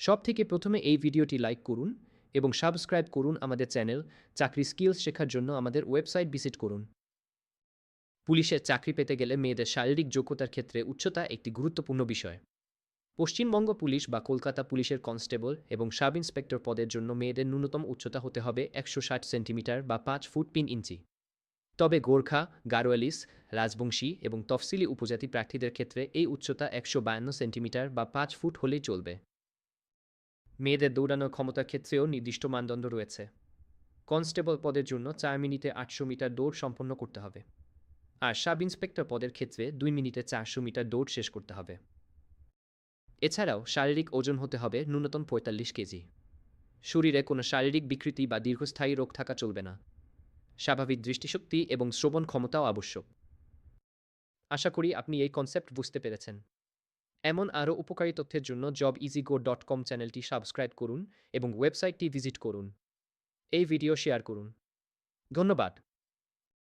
সব থেকে প্রথমে এই ভিডিওটি লাইক করুন এবং সাবস্ক্রাইব করুন আমাদের চ্যানেল চাকরি স্কিলস শেখার জন্য আমাদের ওয়েবসাইট ভিজিট করুন। পুলিশের চাকরি পেতে গেলে মেয়েদের শারীরিক যোগ্যতার ক্ষেত্রে উচ্চতা একটি গুরুত্বপূর্ণ বিষয়। পশ্চিমবঙ্গ পুলিশ বা কলকাতা পুলিশের কনস্টেবল এবং সাব ইন্সপেক্টর পদের জন্য মেয়েদের ন্যূনতম উচ্চতা হতে হবে একশো ষাট সেন্টিমিটার বা পাঁচ ফুট তিন ইঞ্চি। তবে গোর্খা, গারোয়ালিস, রাজবংশী এবং তফসিলি উপজাতি প্রার্থীদের ক্ষেত্রে এই উচ্চতা একশো বায়ান্ন সেন্টিমিটার বা পাঁচ ফুট হলেই চলবে। মেয়েদের দৌড়ানোর ক্ষমতার ক্ষেত্রেও নির্দিষ্ট মানদণ্ড রয়েছে। কনস্টেবল পদের জন্য চার মিনিটে আটশো মিটার দৌড় সম্পন্ন করতে হবে। আর সাব ইন্সপেক্টর পদের ক্ষেত্রে দুই মিনিটে চারশো মিটার দৌড় শেষ করতে হবে। এছাড়াও শারীরিক ওজন হতে হবে ন্যূনতম পঁয়তাল্লিশ কেজি। শরীরে কোনো শারীরিক বিকৃতি বা দীর্ঘস্থায়ী রোগ থাকা চলবে না। স্বাভাবিক দৃষ্টিশক্তি এবং শ্রবণ ক্ষমতাও আবশ্যক। আশা করি আপনি এই কনসেপ্ট বুঝতে পেরেছেন। এমন আরও উপকারী তথ্যের জন্য জব ইজিগো ডট কম চ্যানেলটি সাবস্ক্রাইব করুন এবং ওয়েবসাইটটি ভিজিট করুন। এই ভিডিও শেয়ার করুন। ধন্যবাদ।